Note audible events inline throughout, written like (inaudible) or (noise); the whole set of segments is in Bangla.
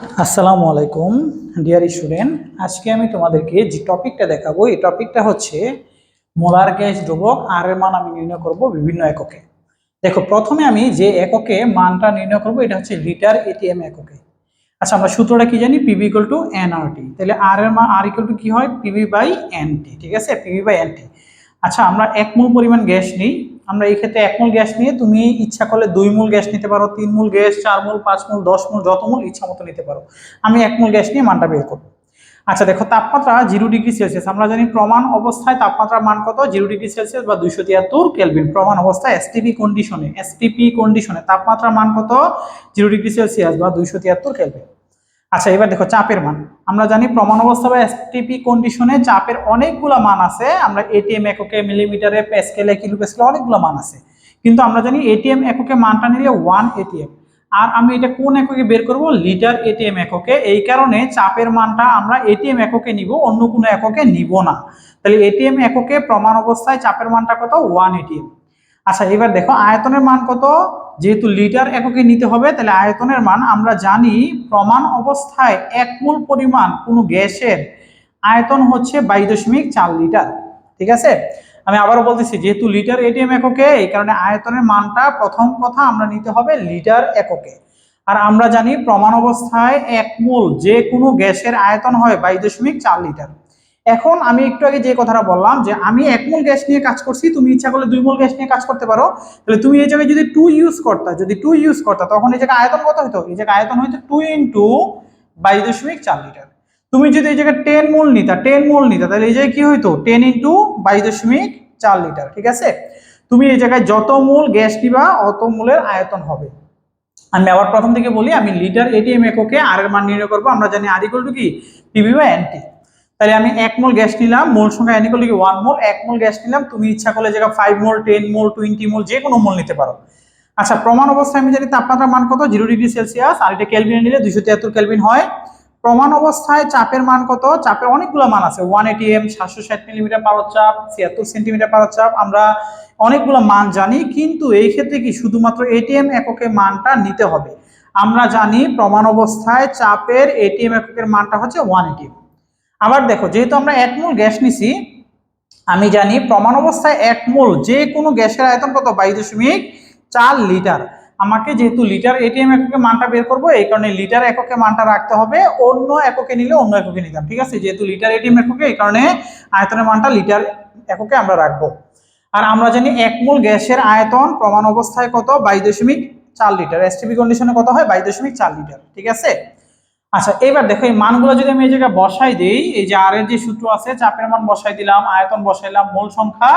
আসসালামু আলাইকুম ডিয়ার স্টুডেন্ট আজকে আমি তোমাদেরকে যে টপিকটা দেখাবো, এই টপিকটা হচ্ছে মোলার গ্যাস ধ্রুবক আর এর মান আমি নির্ণয় করব বিভিন্ন এককে। দেখো, প্রথমে আমি যে এককে মানটা নির্ণয় করব, এটা হচ্ছে লিটার এটিএম এককে। আচ্ছা আমরা সূত্রটা কি জানি? পিবি ইকুয়াল টু এনআরটি তাহলে আর এর মান আর ইকুয়াল টু কি হয়? পিবি বাই এনটি ঠিক আছে? পিবি বাই এনটি আচ্ছা আমরা এক মূল পরিমাণ গ্যাস নিই। আমরা এই ক্ষেত্রে এক মূল গ্যাস নিয়ে, তুমি ইচ্ছা করলে দুই মূল গ্যাস নিতে পারো, তিন মূল গ্যাস, চার মূল, পাঁচ মূল, দশ মূল, যত মূল ইচ্ছা মতো নিতে পারো। আমি এক মূল গ্যাস নিয়ে মানটা বের করব। আচ্ছা দেখো, তাপমাত্রা জিরো ডিগ্রি সেলসিয়াস। আমরা জানি প্রমাণ অবস্থায় তাপমাত্রার মান কত? জিরো ডিগ্রি সেলসিয়াস বা দুইশো তিয়াত্তর কেলভিন। প্রমাণ অবস্থায় এসটিপি কন্ডিশনে এসটিপি কন্ডিশনে তাপমাত্রার মান কত? জিরো ডিগ্রি সেলসিয়াস বা দুইশো তিয়াত্তর কেলভিন। আচ্ছা এবার দেখো চাপের মান। আমরা জানি প্রমাণ অবস্থা বা এসটিপি কন্ডিশনে চাপের অনেকগুলো মান আছে। আমরা এটিএম এককে মিলিমিটারে প্যাসকেলে কিলো প্যাসকেলে অনেকগুলো মান আছে। কিন্তু আমরা জানি এটিএম এককে মানটা নিলে ওয়ান এটিএম আর আমি এটা কোন এককে বের করব? লিটার এটিএম এককে। এই কারণে চাপের মানটা আমরা এটিএম এককে নিব, অন্য কোনো এককে নিব না। তাহলে এটিএম এককে প্রমাণ অবস্থায় চাপের মানটা কত? ওয়ান এটিএম আচ্ছা এবার দেখো আয়তনের মান কত? যেহেতু লিটার এককে নিতে হবে, তাহলে আয়তনের মান আমরা জানি প্রমাণ অবস্থায় এক মূল পরিমাণ কোনো গ্যাসের আয়তন হচ্ছে বাইশ দশমিক চার লিটার। ঠিক আছে? আমি আবারও বলতেছি, যেহেতু লিটার এটিএম এককে, এই কারণে আয়তনের মানটা প্রথম কথা আমরা নিতে হবে লিটার এককে। আর আমরা জানি প্রমাণ অবস্থায় এক মূল যে কোনো গ্যাসের আয়তন হয় বাইশ দশমিক চার লিটার। এখন আমি একটু আগে যে কথাটা বললাম যে আমি এক মূল গ্যাস নিয়ে কাজ করছি, তুমি ইচ্ছা করলে দুই মূল গ্যাস নিয়ে কাজ করতে পারো। তাহলে তুমি এই জায়গায় যদি টু ইউজ করতা, যদি টু ইউজ করতা, তখন এই জায়গায় আয়তন কত হতো এই জায়গায় আয়তন হইতো টু ইন্টু বাইশ দশমিক চার লিটার। তুমি যদি এই জায়গায় টেন মূল নিতা টেন মূল নিতা, তাহলে এই জায়গায় কি হইতো? টেন ইন্টু বাইশ দশমিক চার লিটার, ঠিক আছে? তুমি এই জায়গায় যত মূল গ্যাস নিবা, অত মূলের আয়তন হবে। আমি আবার প্রথম থেকে বলি, আমি লিটার এটিএম এককে আর মান নির্ণয় করব। আমরা জানি আর ইকুয়াল টু কি? পিবি বা এনটি তাহলে আমি এক মোল গ্যাস নিলাম, মোল সংখ্যা এন করলে কি ওয়ান মোল? এক মোল গ্যাস নিলাম, তুমি ইচ্ছা করলে যেটা five mole ten mole twenty mole, যে কোনো মোল নিতে পারো। আচ্ছা প্রমাণ অবস্থায় আমি জানি তাপমাত্রার মান কত? জিরো ডিগ্রি সেলসিয়াস আর এটা ক্যালভিনে নিলে দুশো তিয়াত্তর ক্যালভিন হয়। প্রমাণ অবস্থায় চাপের মান কত? চাপের অনেকগুলো মান আছে ওয়ান এটিএম সাতশো ষাট মিলিমিটার পাওয়ার চাপ, ছিয়াত্তর সেন্টিমিটার পাওয়ার চাপ, আমরা অনেকগুলো মান জানি, কিন্তু এই ক্ষেত্রে কি শুধুমাত্র এটিএম এককে মানটা নিতে হবে। আমরা জানি প্রমাণ অবস্থায় চাপের এটিএম এককের মানটা হচ্ছে ওয়ান এটিএম আবার দেখো, যেহেতু আমরা এক মোল গ্যাস নিছি, আমি জানি প্রমাণ অবস্থায় এক মোল যে কোনো গ্যাসের আয়তন কত? বাইশ দশমিক চার লিটার। আমাকে যেহেতু লিটার এটিএম এককে মানটা বের করব, এই কারণে লিটার এককে মানটা রাখতে হবে, অন্য এককে নিলে অন্য এককে নিতাম ঠিক আছে? যেহেতু লিটার এটিএম এককে, এই কারণে আয়তনের মানটা লিটার এককে আমরা রাখব। আর আমরা জানি এক মোল গ্যাসের আয়তন প্রমাণ অবস্থায় কত? বাইশ দশমিক চার লিটার। এসটিপি কন্ডিশনে কত হয়? বাইশ দশমিক চার লিটার, ঠিক আছে? আচ্ছা এবার দেখো, এই মানগুলো যদি আমি এই জায়গায় বসাই দিই, এই যে আর এর যে সূত্র আছে, চাপের মান বসাই দিলাম, আয়তন বসাইলাম, মোল সংখ্যা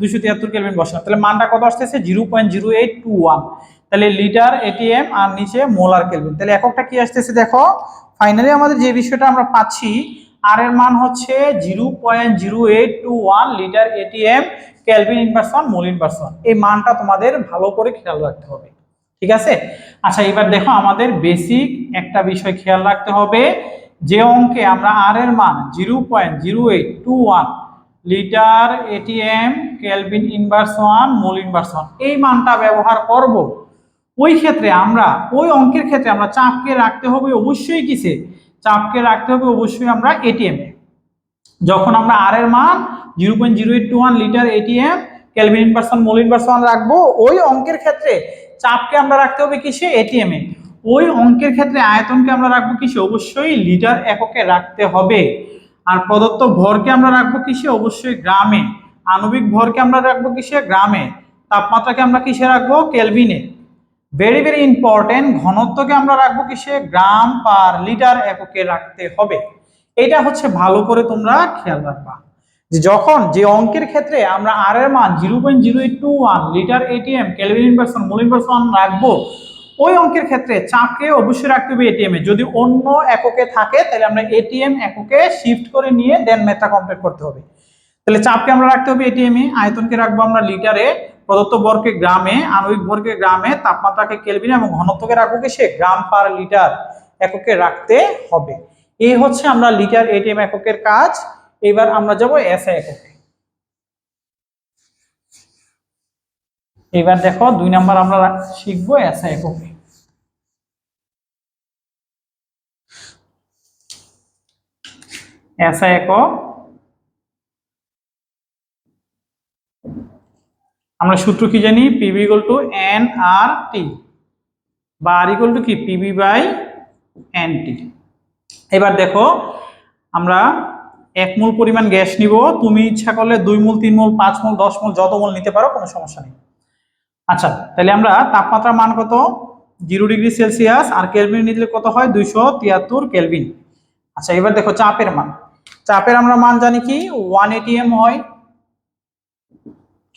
দুইশো তিয়াত্তর কেলভিন বসালাম। তাহলে মানটা কত আসতেছে? Zero point zero eight two one. তাহলে লিটার এটিএম আর নিচে মোলার কেলভিন তাহলে এককটা কি আসতেছে দেখো? ফাইনালি আমাদের যে বিষয়টা আমরা পাচ্ছি আর এর মান হচ্ছে zero point zero eight two one litre ATM kelvin inversion mole inversion এই মানটা তোমাদের ভালো করে খেয়াল রাখতে হবে। ঠিক আছে? আচ্ছা এবার দেখো আমাদের বেসিক একটা বিষয় খেয়াল রাখতে হবে। যে অঙ্কে আমরা আর এর মান zero point zero eight two one litre ATM kelvin inverse one mole inversion এই মানটা ব্যবহার করব। ওই ক্ষেত্রে আমরা, ওই অঙ্কের ক্ষেত্রে আমরা চাপকে রাখতে হবে অবশ্যই কিসে? চাপকে রাখতে হবে অবশ্যই আমরা এটিএম যখন আমরা আর এর মান zero point zero eight two one litre ATM kelvin inversion mole inversion রাখব। ওই অঙ্কের ক্ষেত্রে চাপকে আমরা রাখতে হবে কিসে? এটিএম এ। ওই অঙ্কের ক্ষেত্রে আয়তনকে আমরা রাখব কিসে? অবশ্যই লিটার এককে রাখতে হবে। আর প্রদত্ত ভরকে আমরা রাখব কিসে? অবশ্যই গ্রামে। আণবিক ভরকে আমরা রাখব কিসে? গ্রামে। তাপমাত্রাকে আমরা কিসে রাখব? কেলভিনে ভেরি ভেরি ইম্পর্টেন্ট ঘনত্বকে আমরা রাখব কিসে? গ্রাম পার লিটার এককে রাখতে হবে। এটা হচ্ছে ভালো করে তোমরা খেয়াল রাখবা। যে যখন যে অঙ্কের ক্ষেত্রে আমরা আর এর মান zero point zero eight two one litre ATM kelvin inversion mole inversion রাখব, ওই অঙ্কের ক্ষেত্রে চাপকে অবশ্যই রাখতে হবে এটিএম এ। যদি অন্য এককে থাকে, তাহলে আমরা এটিএম এককে শিফট করে নিয়ে দেন মেথা কমপ্লিট করতে হবে। তাহলে চাপকে আমরা রাখতে হবে এটিএম এ। আয়তনকে রাখব আমরা লিটারে প্রদত্ত ভরকে গ্রামে, আণবিক ভরকে গ্রামে তাপমাত্রাকে কেলভিনে এবং ঘনত্বকে রাখব কি সে গ্রাম পার লিটার এককে রাখতে হবে। এই হচ্ছে আমরা লিটার এটিএম এককের কাজ। এবার আমরা যাব এসআই এককে এবার দেখো, দুই নাম্বার আমরা শিখব এসআই এককে এসআই একক আমরা সূত্র কি জানি? PV equal to N R T বা আর ইকুয়াল টু কি? পিবি বাই এন টি এবার দেখো, আমরা এক মূল পরিমাণ গ্যাস নিব। তুমি ইচ্ছা করলে দুই মূল, তিন মূল, পাঁচ মূল, দশ মূল, যত মূল নিতে পারো, কোনো সমস্যা নেই। আচ্ছা তাহলে আমরা তাপমাত্রার মান কত? জিরো ডিগ্রি সেলসিয়াস, আর কেলভিন নিলে কত হয়? দুইশো তিয়াত্তর কেলভিন। আচ্ছা এবার দেখো চাপের মান। চাপের আমরা মান জানি কি? ওয়ান এটিএম হয়।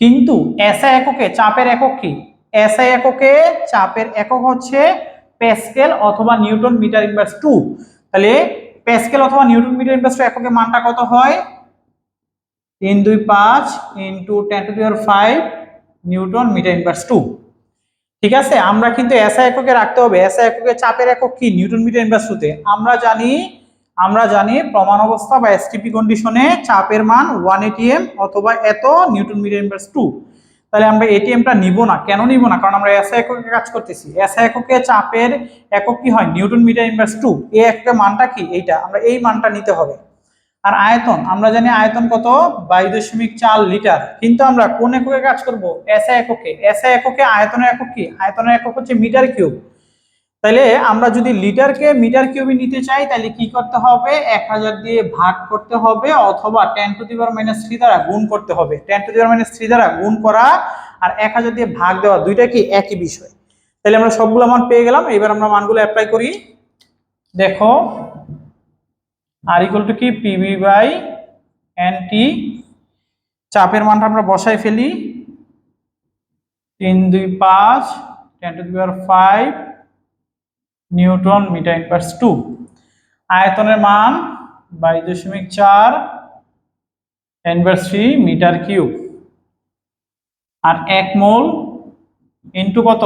কিন্তু এসআই এককে চাপের একক কি? এসআই এককে চাপের একক হচ্ছে প্যাসকেল অথবা নিউটন মিটার ইনভার্স টু। তাহলে প্যাসকেল অথবা নিউটন মিটার ইনভার্স টু এককে মানটা কত হয়? তিন, দুই, পাঁচ into ten to the power five newton metre inverse two ঠিক আছে? আমরা কিন্তু এসআই এককে রাখতে হবে। এসআই এককে চাপের একক কি? নিউটন মিটার ইনভার্স টুতে আমরা জানি আমরা জানি প্রমাণ অবস্থা বা এসটিপি কন্ডিশনে চাপের মান ওয়ান এটিএম অথবা এত নিউটন মিটার ইনভার্স টু তাহলে আমরা এটিএমটা নিব না। কেন নিব না? কারণ আমরা এসআই এককে কাজ করতেছি। এসআই এককে চাপের একক কি হয়? নিউটন মিটার ইনভার্স টু এই একটা মানটা কি? এইটা। আমরা এই মানটা নিতে হবে। আর আয়তন? আমরা জানি আয়তন কত? বাইশ দশমিক চার লিটার। কিন্তু আমরা কোন এককে কাজ করব? এসআই এককে। এসআই এককে আয়তনের একক কি? আয়তনের একক হচ্ছে মিটার কিউব। তাহলে আমরা যদি লিটারকে মিটার কিউবে নিতে চাই তাহলে কি করতে হবে? এক হাজার দিয়ে ভাগ করতে হবে অথবা ten to the power minus three দ্বারা গুণ করতে হবে। Ten to the power minus three দ্বারা গুণ করা আর এক হাজার দিয়ে ভাগ দেওয়া দুইটা কি একই বিষয়। তাহলে আমরা সবগুলো মান পেয়ে গেলাম, এবার আমরা মানগুলো অ্যাপ্লাই করি। দেখো আর ইকুয়াল টু কি? পিবি বাই এন টি চাপের মানটা আমরা বসাই ফেলি। তিন, দুই, পাঁচ ten to the power five newton metre inverse two. আয়তনের মান বাইশ দশমিক চার ইনভার্স থ্রি মিটার কিউব। আর এক মোল ইন্টু কত?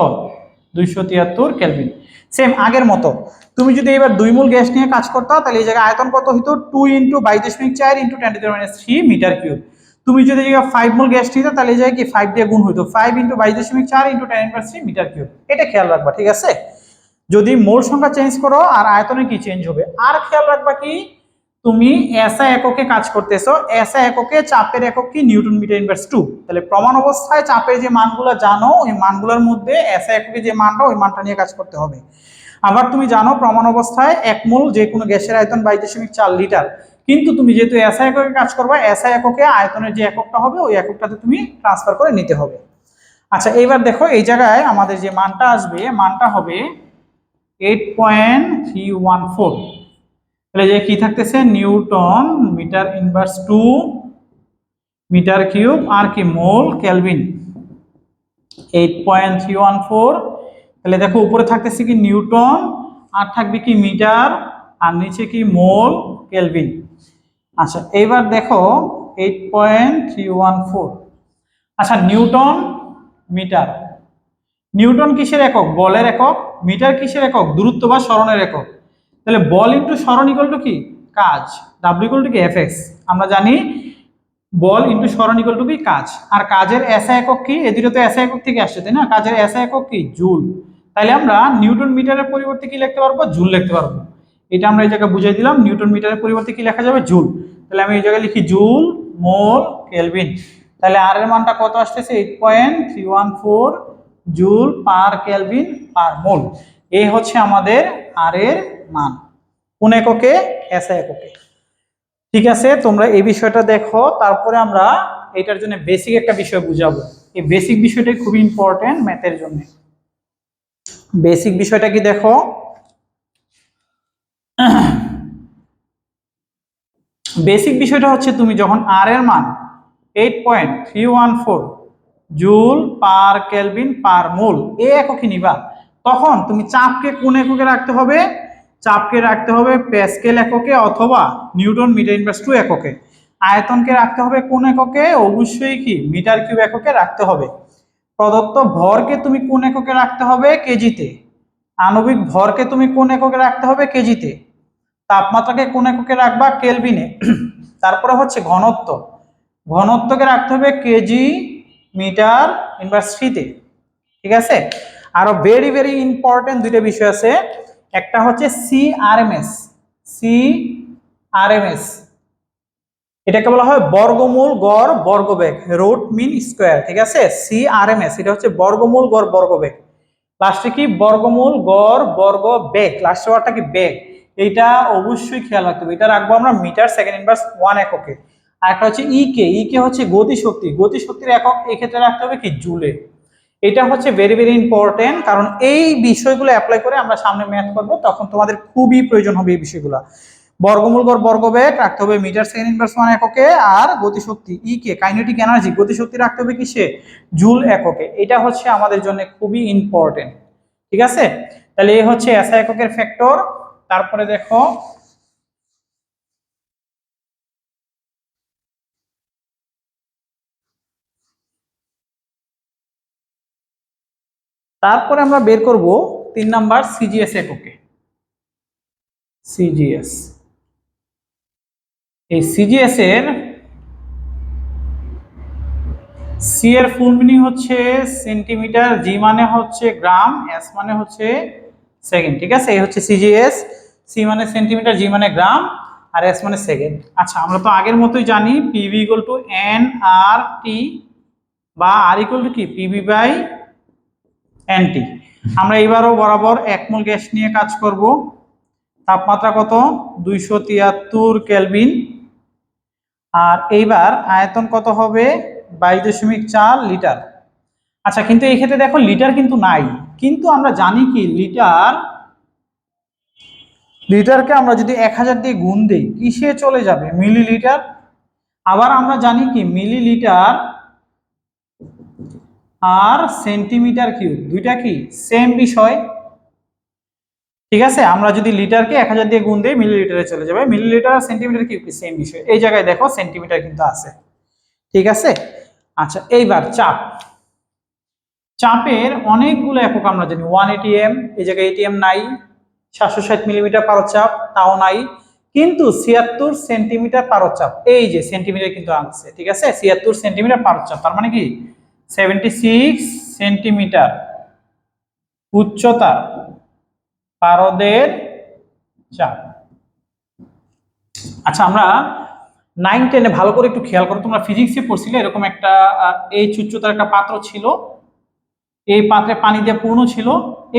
দুইশো তিয়াত্তর কেলভিন। সেম আগের মতো। তুমি যদি এবার দুই মূল গ্যাস নিয়ে কাজ করতো, তাহলে এই জায়গায় আয়তন কত হতো টু ইন্টু বাইশ দশমিক চার into ten to minus three metre cube. তুমি যদি জায়গায় ফাইভ মূল গ্যাস নিতে, তাহলে এই জায়গায় কি ফাইভ দিয়ে গুণ হতো ফাইভ ইন্টু বাইশ দশমিক চার into ten inverse three metre cube. এটা খেয়াল রাখবা, ঠিক আছে? যদি মোল সংখ্যা চেঞ্জ করো আর আয়তনে কি চেঞ্জ হবে? আর খেয়াল রাখবা কি? তুমি এসআই এককে কাজ করতেছো এসআই এককে চাপের একক কি? নিউটন মিটার ইনভার্স টু তাহলে প্রমাণ অবস্থায় চাপের যে মানগুলো জানো, ওই মানগুলোর মধ্যে এসআই এককে যে মানটা, ওই মানটা নিয়ে কাজ করতে হবে। আবার তুমি জানো প্রমাণ অবস্থায় এক মোল যে কোনো গ্যাসের আয়তন বাইশ দশমিক চার লিটার। কিন্তু তুমি যেহেতু এসআই এককে কাজ করবা এসআই এককে আয়তনের যে এককটা হবে, ওই এককটাতে তুমি ট্রান্সফার করে নিতে হবে। আচ্ছা এইবার দেখো এই জায়গায় আমাদের যে মানটা আসবে, মানটা হবে eight point three one four তাহলে যে কি থাকতেছে? Newton metre inverse two metre cube আর কি mole kelvin. Eight point three one four তাহলে দেখো, উপরে থাকতেছে কি নিউটন, আর থাকবে কি মিটার, আর নিচে কি মোল কেলভিন আচ্ছা এইবার দেখো eight point three one four আচ্ছা নিউটন মিটার। নিউটন কিসের একক? বলের একক। মিটার কিসের একক? দূরত্ব বা স্মরণের একক। তাহলে বল ইন্টু স্মরণ ইকুয়াল টু কি? কাজ। ডাব্লিউ ইকুয়াল টু কি? এফ এক্স আমরা জানি বল ইন্টু স্মরণ ইকুয়াল টু কি? কাজ। আর কাজের এসা একক কি? এদিকে তো এসা একক থেকে আসছে, তাই না? কাজের এসা একক কি? জুল। তাহলে আমরা নিউটন মিটারের পরিবর্তে কি লিখতে পারব? জুল লিখতে পারব। এটা আমরা এই জায়গায় বুঝিয়ে দিলাম, নিউটন মিটারের পরিবর্তে কি লেখা যাবে? জুল। তাহলে আমি এই জায়গায় লিখি জুল, মোল, কেলভিন। তাহলে আর এর মানটা কত আসতেছে? Eight point three one four joule per kelvin per mole. এই হচ্ছে আমাদের আর এর মান। কোন এককে? এসআই এককে। ঠিক আছে, তোমরা এই বিষয়টা দেখো, তারপরে আমরা এটার জন্য বেসিক একটা বিষয় বুঝাবো। এই বেসিক বিষয়টাই খুবই ইম্পর্টেন্ট ম্যাথের জন্য। বেসিক বিষয়টা কি দেখো? বেসিক বিষয়টা হচ্ছে তুমি যখন আর এর মান eight point three one four joule, per, kelvin, per, mole, এ এককে নিবা। তখন তুমি চাপকে কোন এককে রাখতে হবে? চাপকে রাখতে হবে প্যাসকেল এককে অথবা নিউটন মিটার ইনভার্স টু এককে। আয়তনকে রাখতে হবে কোন এককে? অবশ্যই কি? মিটার কিউব এককে রাখতে হবে। প্রদত্ত ভরকে তুমি কোন এককে রাখতে হবে? কেজিতে। আণবিক ভরকে তুমি কোন এককে রাখতে হবে? কেজিতে। তাপমাত্রাকে কোন এককে রাখবা? কেলভিনে। (clears throat) তারপরে হচ্ছে ঘনত্ব। ঘনত্বকে রাখতে হবে কেজি মিটার ইনভার্স থ্রিতে ঠিক আছে? আরও ভেরি ভেরি ইম্পর্টেন্ট দুইটা বিষয় আছে। একটা হচ্ছে C R M S C R M S এটাকে বলা হয় বর্গমূল গড় বর্গবেগ রুট মিন স্কোয়ার ঠিক আছে? সি আর এম এস এটা হচ্ছে বর্গমূল গড় বর্গবেগ। লাস্টে কি? বর্গমূল গড় বর্গ বেগ লাস্টে ওয়ার্ডটা কি? বেগ। এইটা অবশ্যই খেয়াল রাখতে হবে। এটা রাখব আমরা মিটার সেকেন্ড ইনভার্স ওয়ান এককে। আর একটা হচ্ছে ই কে ই কে হচ্ছে গতিশক্তি। গতিশক্তির একক এই ক্ষেত্রে রাখতে হবে কি? জুলে। এটা হচ্ছে ভেরি ভেরি ইম্পর্টেন্ট কারণ এই বিষয়গুলো অ্যাপ্লাই করে আমরা সামনে ম্যাথ করব, তখন তোমাদের খুবই প্রয়োজন হবে এই বিষয়গুলো। বর্গমূল গড় বর্গবেগ রাখতে হবে মিটার সেকেন্ড ইনভার্স ওয়ান এককে আর গতিশক্তি ই কে কাইনেটিক এনার্জি গতিশক্তি রাখতে হবে কিসে? জুল এককে। এটা হচ্ছে আমাদের জন্য খুবই ইম্পর্টেন্ট ঠিক আছে? তাহলে এই হচ্ছে এসআই এককের ফ্যাক্টর তারপরে দেখো তারপরে আমরা বের করব তিন নাম্বার সিজিএস এককে সিজিএস এই সিজিএস এর সি এর ফুল মিনিং হচ্ছে সেন্টিমিটার জি মানে হচ্ছে গ্রাম এস মানে হচ্ছে সেকেন্ড, ঠিক আছে? এই হচ্ছে সিজিএস সি মানে সেন্টিমিটার জি মানে গ্রাম, আর এস মানে সেকেন্ড। আচ্ছা আমরা তো আগের মতোই জানি PV equal to N R T বা আর ইকুয়াল টু কি? পিভি বাই এনটি আমরা এবারও বরাবর একমূল গ্যাস নিয়ে কাজ করব। তাপমাত্রা কত? দুইশো তিয়াত্তর কেলভিন। আর এইবার আয়তন কত হবে? বাইশ দশমিক চার লিটার। আচ্ছা কিন্তু এই ক্ষেত্রে দেখো লিটার কিন্তু নাই। কিন্তু আমরা জানি কি লিটার, লিটারকে আমরা যদি এক হাজার দিয়ে গুণ দিই, কিসে চলে যাবে? মিলিলিটার। আবার আমরা জানি কি মিলিলিটার আর সেন্টিমিটার কিউব, দুইটা কি? সেম বিষয়। ঠিক আছে? আমরা যদি লিটারকে এক হাজার দিয়ে গুণ দিই, মিলিলিটারে চলে যাবে। মিলিলিটার আর সেন্টিমিটার কিউব কি? সেম বিষয়। এই জায়গায় দেখো সেন্টিমিটার কিন্তু আছে। ঠিক আছে? আচ্ছা এইবার চাপ। চাপের অনেকগুলো একক আমরা জানি। ওয়ান এটিএম, এই জায়গায় এটিএম নাই। সাতশো ষাট মিলিমিটার পারচাপ তাও নাই। কিন্তু ছিয়াত্তর সেন্টিমিটার পারচাপ এই যে সেন্টিমিটার কিন্তু আনছে। ঠিক আছে? ছিয়াত্তর সেন্টিমিটার পারচাপ তার মানে কি? সেভেন্টি সিক্স সেন্টিমিটার উচ্চতা পারদের চাপ। আচ্ছা আমরা নাইন টেনে ভালো করে একটু খেয়াল করো, তোমরা ফিজিক্সে পড়ছিলে, এরকম একটা এই উচ্চতার একটা পাত্র ছিল। এই পাত্রে পানি দিয়ে পূর্ণ ছিল।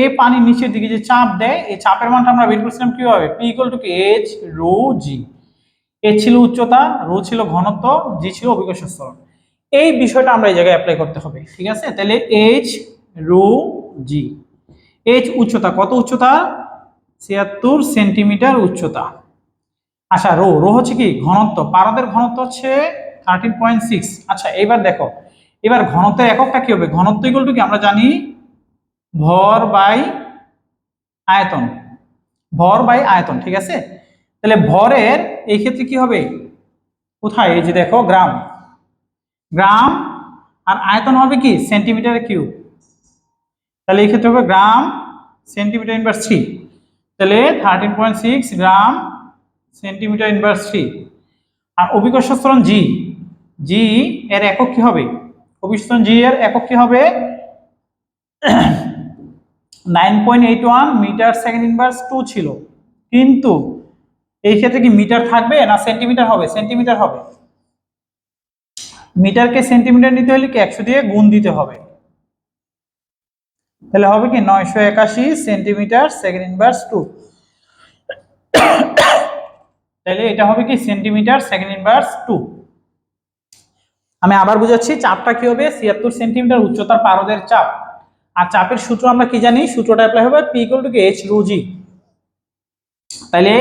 এই পানির নিচের দিকে যে চাপ দেয়, এই চাপের মানটা আমরা বের করছিলাম কীভাবে? পি ইকুয়াল টু কি এইচ রো জি এ ছিল উচ্চতা রো ছিল ঘনত্ব জি ছিল অভিকর্ষ স্থল এই বিষয়টা আমরা এই জায়গায় অ্যাপ্লাই করতে হবে, ঠিক আছে? তাহলে এইচ রো জি এইচ উচ্চতা, কত উচ্চতা? ছিয়াত্তর সেন্টিমিটার উচ্চতা। আচ্ছা রো রো হচ্ছে কি? ঘনত্ব। পারদের ঘনত্ব হচ্ছে থার্টিন পয়েন্ট সিক্স আচ্ছা এবার দেখো, এবার ঘনত্বের এককটা কি হবে? ঘনত্ব ইকুয়াল টু কি? আমরা জানি ভর বাই আয়তন। ভর বাই আয়তন, ঠিক আছে? তাহলে ভরের এই ক্ষেত্রে কি হবে? কোথায়? এই যে দেখো, গ্রাম। গ্রাম আর আয়তন হবে কি? সেন্টিমিটার কিউব তাহলে এই ক্ষেত্রে হবে গ্রাম সেন্টিমিটার ইনভার্স থ্রি তাহলে thirteen point six gram centimetre inverse three আর অভিকর্ষ স্থলন জি জি এর একক কি হবে? অভিস্থন জি এর একক কি হবে? Nine point eight one metre second inverse two ছিল। কিন্তু এই ক্ষেত্রে কি মিটার থাকবে না সেন্টিমিটার হবে? সেন্টিমিটার হবে। মিটারকে সেন্টিমিটার নিতে হলে কি একশো দিয়ে গুণ দিতে হবে? তাহলে হবে কি নয়শো একাশি সেন্টিমিটার সেকেন্ড ইনভার্স টু তাহলে এটা হবে কি সেন্টিমিটার সেকেন্ড ইনভার্স টু আমি আবার বুঝাচ্ছি চাপটা কি হবে? ছিয়াত্তর সেন্টিমিটার উচ্চতার পারদের চাপ। আর চাপের সূত্র আমরা কি জানি? সূত্রটা অ্যাপ্লাই হবে পি টু এইচ রুজি। তাহলে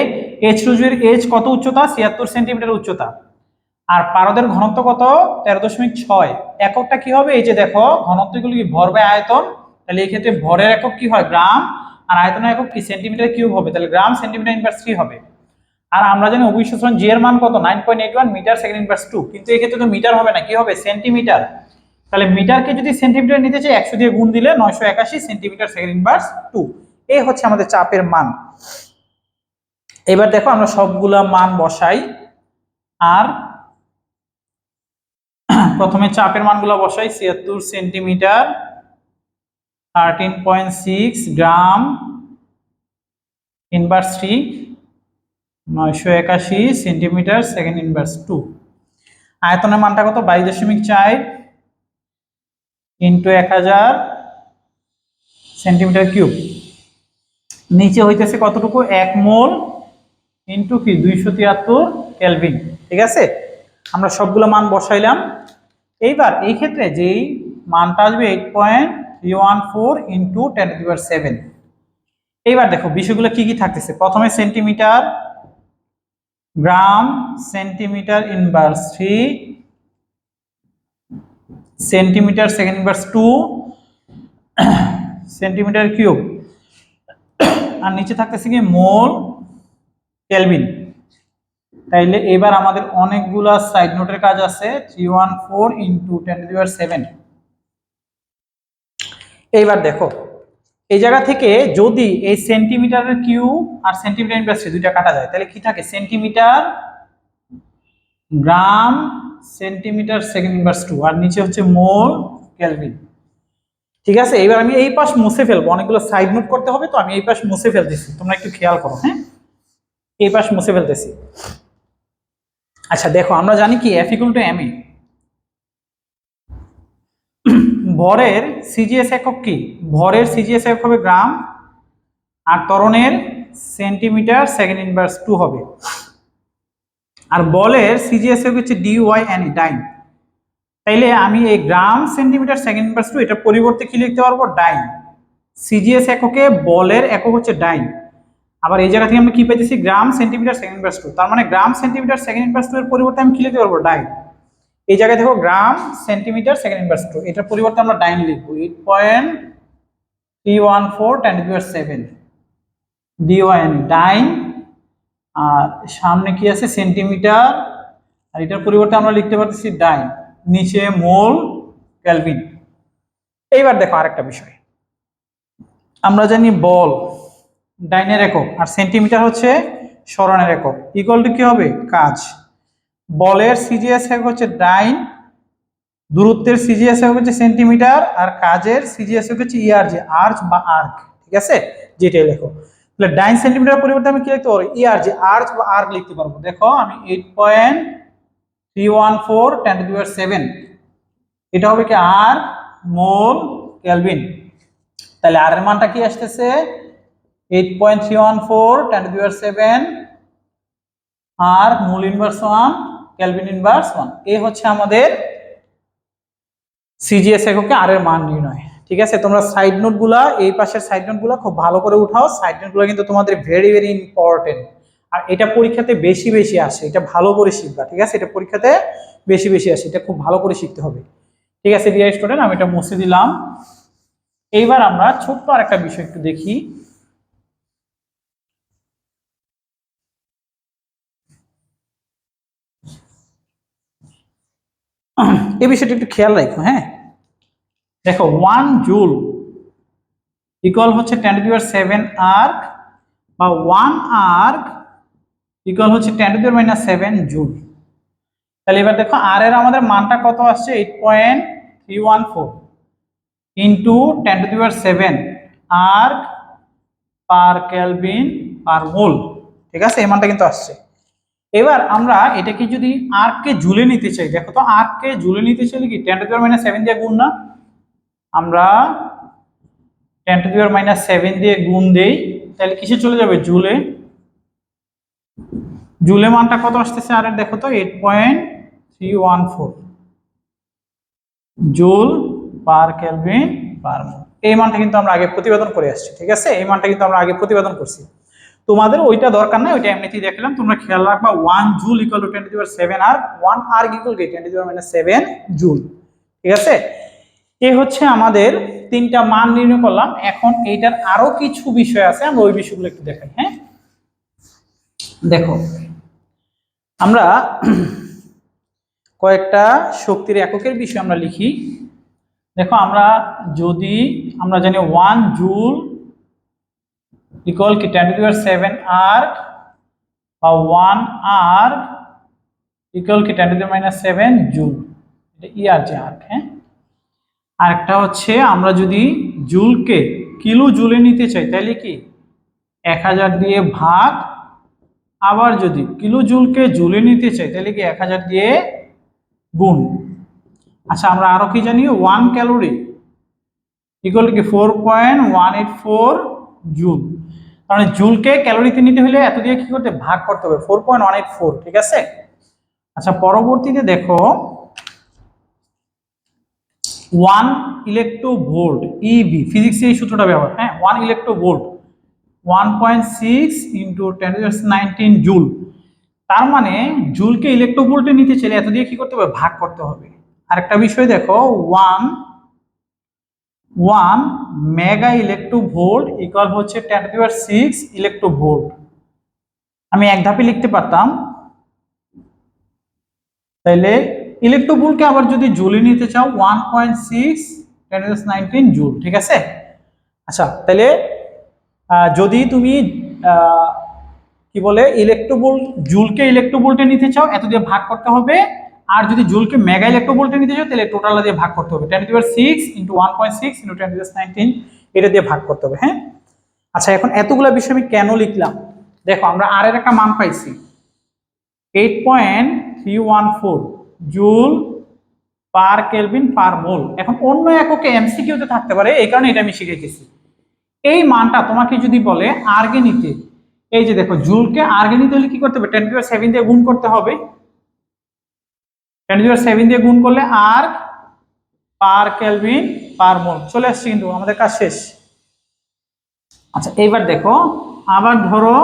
এইচ রুজির এইচ কত উচ্চতা? ছিয়াত্তর সেন্টিমিটার উচ্চতা। আর পারদের ঘনত্ব কত? তেরো দশমিক ছয়। এককটা কি হবে? এই যে দেখো, ঘনত্বগুলো কি ভর বাই আয়তন? তাহলে এই ক্ষেত্রে ভরের একক কি হয়? গ্রাম। আর আয়তনের একক কি? সেন্টিমিটার কিউব হবে। তাহলে গ্রাম সেন্টিমিটার ইনভার্স থ্রি হবে? আর আমরা জানি অভিশ্বসন জি এর মান কত? Nine point eight one metre second inverse two কিন্তু এক্ষেত্রে তো মিটার হবে না। কি হবে? সেন্টিমিটার তাহলে মিটারকে যদি সেন্টিমিটার নিতে চাই, একশো দিয়ে গুণ দিলে নয়শো একাশি সেন্টিমিটার সেকেন্ড ইনভার্স টু এই হচ্ছে আমাদের চাপের মান। এবার দেখো আমরা সবগুলা মান বসাই। আর (coughs) প্রথমে চাপের মানগুলো বসাই, ছিয়াত্তর centimetre thirteen point six gram inverse three নয়শো একাশি সেন্টিমিটার সেকেন্ড ইনভার্স টু আয়তনের মানটা কত? বাইশ দশমিক চার ইন্টু এক হাজার সেন্টিমিটার কিউব। নিচে হইতেছে কতটুকু? এক মোল ইন্টু কি? দুইশো তিয়াত্তর কেলভিন ঠিক আছে? আমরা সবগুলো মান বসাইলাম। এইবার এই ক্ষেত্রে যেই মানটা আসবে eight point three one four into ten to seven এইবার দেখো বিষয়গুলো কি কি থাকতেছে? প্রথমে centimetre gram centimetre inverse three centimetre second inverse two centimetre cube আর নিচে থাকতেছে কি? Mole, kelvin. তাইলে এবার আমাদের অনেকগুলা সাইড নোটের কাজ আছে three one four into ten seven এইবার দেখো, এই জায়গা থেকে যদি এই সেন্টিমিটারের কিউ আর সেন্টিমিটার ইনভার্সে দুইটা কাটা যায় তাহলে কি থাকে? Centimetre gram centimetre second inverse two আর নিচে হচ্ছে মোল কেলভিন ঠিক আছে? এবার আমি এই পাশ মুছে ফেলব, অনেকগুলো সাইড নোট করতে হবে, তো আমি এই পাশ মুছে ফেলতেছি, তোমরা একটু খেয়াল করো হ্যাঁ? এই পাশ মুছে ফেলতেছি। আচ্ছা দেখো, আমরা জানি কি এফ ইকুয়াল টু এম ভরের সিজিএস একক কি? ভরের সিজিএস একক হবে গ্রাম, আর ত্বরণের সেন্টিমিটার সেকেন্ড ইনভার্স টু হবে। আর বলের সিজিএস একক হচ্ছে ডি ওয়াই এন ডাইন তাইলে আমি এই gram, centimetre second inverse two এটা পরিবর্তে কি লিখতে পারব? ডাইন সিজিএস এককে বলের একক হচ্ছে ডাইন আবার এই জায়গা থেকে আমি কি পাইতেছি? Gram centimetre second inverse two তার মানে gram centimetre second inverse two এর পরিবর্তে আমি কি লিখতে পারব? ডাইন। এই জায়গায় দেখো gram centimetre second inverse two এটার পরিবর্তে আমরা ডাইন লিখব। Eight point three one four ten seven ডিওয়ান dyne. আর সামনে কি আছে? সেন্টিমিটার আর এটার পরিবর্তে আমরা লিখতে পারতেছি ডাইন। নিচে মোল, ক্যালভিন। এইবার দেখো আরেকটা বিষয়। আমরা জানি বল। ডাইনের একক আর সেন্টিমিটার হচ্ছে স্মরণের একক। ইকুয়াল টু কি হবে? কাজ। বলের সিজিএস একক হচ্ছে ডাইন, দূরত্বের সিজিএস একক হচ্ছে সেন্টিমিটার, আর কাজের সিজিএস একক হচ্ছে ইআরজি আর্চ বা আর্ক ঠিক আছে? যেটাই লেখো। তাহলে ডাইন সেন্টিমিটার পরিবর্তে আমি কি লিখতে পারব? ইআরজি আর্চ বা আর্ক লিখতে পারব। দেখো, আমি eight point three one four ten to seven এটা হবে কি? আর মোল ক্যালভিন তাহলে আর এর মানটা কি আসতেছে? Eight point three one four ten to seven R mole inverse one kelvin inverse one এই হচ্ছে আমাদের সিজিএস এককে আর এর মান নির্ণয়। ঠিক আছে? তোমরা সাইড নোটগুলা, এই পাশের সাইড নোটগুলা খুব ভালো করে উঠাও। সাইড নোটগুলা কিন্তু তোমাদের ভেরি ভেরি ইম্পর্টেন্ট আর এটা পরীক্ষাতে বেশি বেশি আসে। এটা ভালো করে শিখবা, ঠিক আছে? এটা পরীক্ষাতে বেশি বেশি আসে। এটা খুব ভালো করে শিখতে হবে। ঠিক আছে ডিয়ার স্টুডেন্ট আমি এটা মুছে দিলাম। এইবার আমরা ছোট্ট আরেকটা বিষয় একটু দেখি। (clears throat) এই বিষয়টা একটু খেয়াল রাখো হ্যাঁ? দেখো ওয়ান জুল ইকুয়াল হচ্ছে টেন টু সেভেন আর্ক বা ওয়ান আর্ক ইকুয়াল হচ্ছে ten to minus seven joule তাহলে এবার দেখো আর এর আমাদের মানটা কত আসছে? Eight point three one four into ten to seven erg per kelvin per mole ঠিক আছে? এই মানটা কিন্তু আসছে। এবার আমরা এটাকে যদি আর্ককে ঝুলে নিতে চাই, দেখো তো আর্ককে ঝুলে নিতে চাইলে কি ten to the power minus seven দিয়ে গুণ না? আমরা ten to the power minus seven দিয়ে গুণ দেই, তাহলে কিসে চলে যাবে? ঝুলে। জুলে মানটা কত আসতেছে? আর দেখো তো eight point three one four joule per kelvin per mole. এই মানটা কিন্তু আমরা আগে প্রতিবেদন করে আসছি, ঠিক আছে? এই মানটা কিন্তু আমরা আগে প্রতিবেদন করছি। তোমাদের ওইটা দরকার নাই, ওইটা এমনিতেই দেখলাম তোমরা খেয়াল রাখবা one joule equal to twenty seven R one erg equal to twenty minus seven joule ঠিক আছে? এ হচ্ছে আমাদের তিনটা মান নির্ণয় করলাম। এখন এইটার আরও কিছু বিষয় আছে, আমরা ওই বিষয়গুলো একটু দেখাই হ্যাঁ? দেখো, আমরা কয়েকটা শক্তির এককের বিষয় আমরা লিখি। দেখো, আমরা যদি, আমরা জানি ওয়ান জুল ইকুয়াল কি টেন টু সেভেন আর্ক বা ওয়ান আর্ক ইকুয়াল কি ten to minus seven joule এটা ইয়ার যে আর্ক হ্যাঁ? আরেকটা হচ্ছে আমরা যদি জুলকে কিলো জুলে নিতে চাই, তাহলে কি? এক হাজার দিয়ে ভাগ, আবার যদি কিলো জুলকে জুলে নিতে চাই, তাহলে কি এক হাজার দিয়ে গুণ? আচ্ছা আমরা আরও কি জানি? ওয়ান ক্যালোরি ইকুয়াল কি? Four point one eight four joule মানে জুলকে ক্যালোরিতে নিতে হলে এত দিয়ে কি করতে ভাগ করতে হবে। Four point one eight four ঠিক আছে? আচ্ছা পরবর্তীতে দেখো ওয়ান ইলেকট্রো ভোল্ট ইবি ফিজিক্সে এই সূত্রটা ব্যবহার হ্যাঁ? One electro volt one point six into ten nineteen joule তার মানে জুলকে ইলেকট্রো ভোল্টে নিতে চাইলে এত দিয়ে কি করতে হবে? ভাগ করতে হবে। আরেকটা বিষয় দেখো one one mega electro volt equal হচ্ছে ten to six electro volt আমি এক ধাপে লিখতে পারতাম। তাইলে ইলেকট্রো ভোল্টকে আবার যদি জুলে নিতে চাও one point six ten nineteen joule ঠিক আছে? আচ্ছা তাহলে যদি তুমি কি বলে, ইলেকট্রোভোল্ট, জুলকে ইলেকট্রোভোল্টে নিতে চাও, এত দিয়ে ভাগ করতে হবে আর যদি জুলকে মেগা ইলেকট্রোভোল্টে নিতে চাও, তাহলে টোটাল দিয়ে ভাগ করতে হবে। Ten to six into one point six into ten to nineteen এটা দিয়ে ভাগ করতে হবে হ্যাঁ? আচ্ছা এখন এতগুলো বিষয় আমি কেন লিখলাম? দেখো, আমরা আর এর একটা মান পাইছি। Eight point three one four joule per kelvin per mole এখন অন্য এককে এমসিকিউতে থাকতে পারে, এই কারণে এটা আমি শিখেছি এই মানটা তোমাকে যদি বলে আর্গে নিতে এই যে দেখো, জুলকে আর্গে নিতে হলে কি করতে হবে? টেন টু সেভেন দিয়ে গুণ করতে হবে। টেন সেভেন দিয়ে গুণ করলে আর পার কেলভিন পার মোল চলে আসছে কিন্তু, আমাদের কাজ শেষ। আচ্ছা এইবার দেখো, আবার ধরো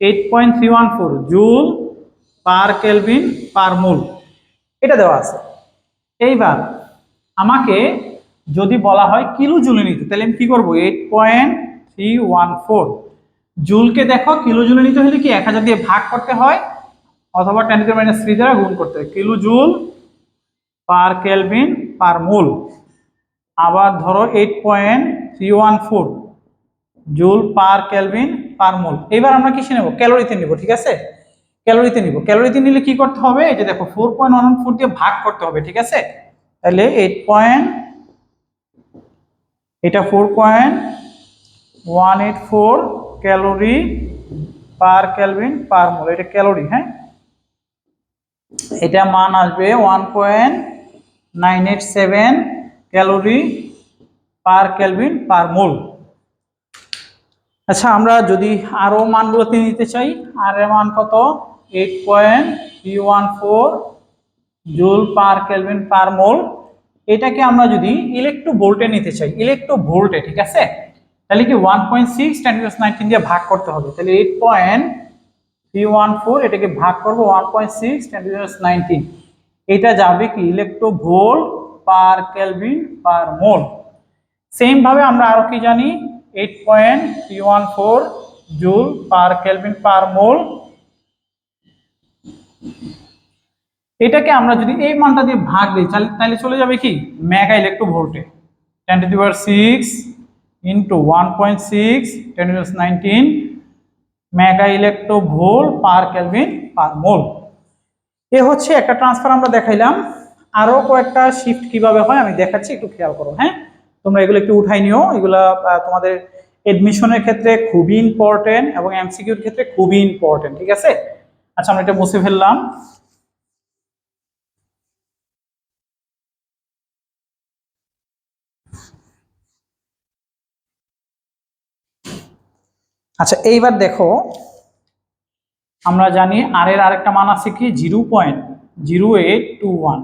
eight point three one four joule per kelvin per mole এটা দেওয়া আছে। এইবার আমাকে যদি বলা হয় কিলো জুলে নিতে, তাহলে আমি কি করব? Eight point three one four জুলকে দেখো কিলো জুলে নিতে হলে কি এক হাজার দিয়ে ভাগ করতে হয়? অথবা টেন টু মাইনাস থ্রি দ্বারা গুণ করতে হয় kilo joule per kelvin per mole আবার ধরো eight point three one four joule per kelvin per mole এবার আমরা কিসে নেব? ক্যালোরিতে নিব, ঠিক আছে? ক্যালোরিতে নিব। ক্যালোরিতে নিলে কি করতে হবে? এই যে দেখো ফোর পয়েন্ট ওয়ান ফোর দিয়ে ভাগ করতে হবে, ঠিক আছে? তাহলে এইট পয়েন্ট এটা four point one eight four calorie per kelvin per mole এটা ক্যালোরি হ্যাঁ? এটা মান আসবে one point nine eight seven calorie per kelvin per mole আচ্ছা আমরা যদি আরও মানগুলোতে নিতে চাই, আর এর মান কত? Eight point three one four joule per kelvin per mole এটাকে আমরা যদি ইলেকট্রো ভোল্টে নিতে চাই ইলেকট্রো ভোল্টে ঠিক আছে? তাহলে কি ওয়ান পয়েন্ট সিক্স টেন দিয়ে ভাগ করতে হবে। তাহলে eight point three one four এটাকে ভাগ করব one point six ten nineteen এটা যাবে কি? Electro volt per kelvin per mole same ভাবে আমরা আরও কি জানি? Eight point three one four joule per kelvin per mole এটাকে আমরা যদি এই মানটা দিয়ে ভাগ দিই, তাহলে চলে যাবে কি? মেগা ইলেকট্রো ভোল্টে ten to power six into one point six ten to nineteen mega electro volt per kelvin per mole. এ হচ্ছে একটা ট্রান্সফার আমরা দেখাইলাম। আরও কয়েকটা শিফট কীভাবে হয় আমি দেখাচ্ছি, একটু খেয়াল করো হ্যাঁ? তোমরা এগুলো একটু উঠাই নিও। এগুলা তোমাদের এডমিশনের ক্ষেত্রে খুবই ইম্পর্টেন্ট এবং এমসিকিউর ক্ষেত্রে খুবই ইম্পর্টেন্ট ঠিক আছে? আচ্ছা আমরা এটা মুছে ফেললাম। আচ্ছা এইবার দেখো, আমরা জানি আর এর আরেকটা মান আছে কি? Zero point, zero eight two one.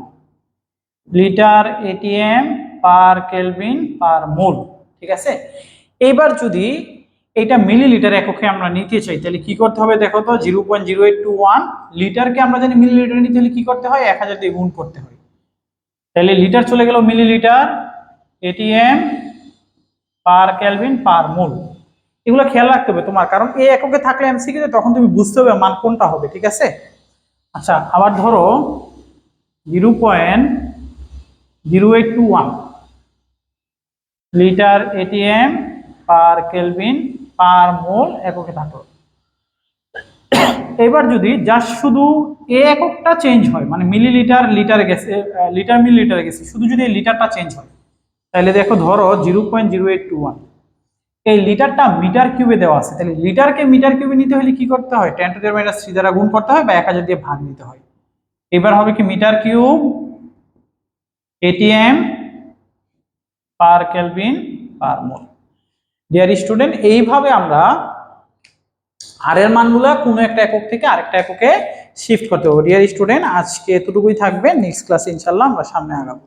Litre ATM per kelvin per mole, ঠিক আছে? এইবার যদি এটা মিলিলিটার এককে আমরা নিতে চাই, তাহলে কি করতে হবে দেখো তো? Zero point zero eight two one, লিটারকে আমরা জানি মিলিলিটার নিতে হলে কি করতে হয়? এক হাজার দিয়ে গুণ করতে হয়। তাহলে লিটার চলে গেল millilitre ATM per kelvin per mole. এগুলো খেয়াল রাখতে হবে তোমার। কারণ এই এককে থাকলে এমসিকিউতে তখন তুমি বুঝতে হবে মান কোনটা হবে, ঠিক আছে? আচ্ছা আবার ধরো zero point zero eight two one litre ATM per kelvin per mole এককে থাকল। এবার যদি জাস্ট শুধু এ এককটা চেঞ্জ হয় মানে মিলিলিটার লিটারে গেছে লিটার মিলি মিলিলিটারে গেছে শুধু যদি লিটারটা চেঞ্জ হয়, তাহলে দেখো ধরো zero point zero eight two one এই লিটারটা মিটার কিউবে দেওয়া আছে। তাহলে লিটারকে মিটার কিউবে নিতে হলে কি করতে হয়? টেন টু দেড় মাইনাস থ্রি দ্বারা গুণ করতে হয় বা এক হাজার দিয়ে ভাগ নিতে হয়। এবার হবে কি metre cube ATM per kelvin per mole dear student এইভাবে আমরা আর এর মানগুলো কোনো একটা একক থেকে আরেকটা এককে শিফট করতে হবে ডিয়ার স্টুডেন্ট আজকে এতটুকুই থাকবে। নেক্সট ক্লাসে ইনশাল্লাহ আমরা সামনে আগাবো।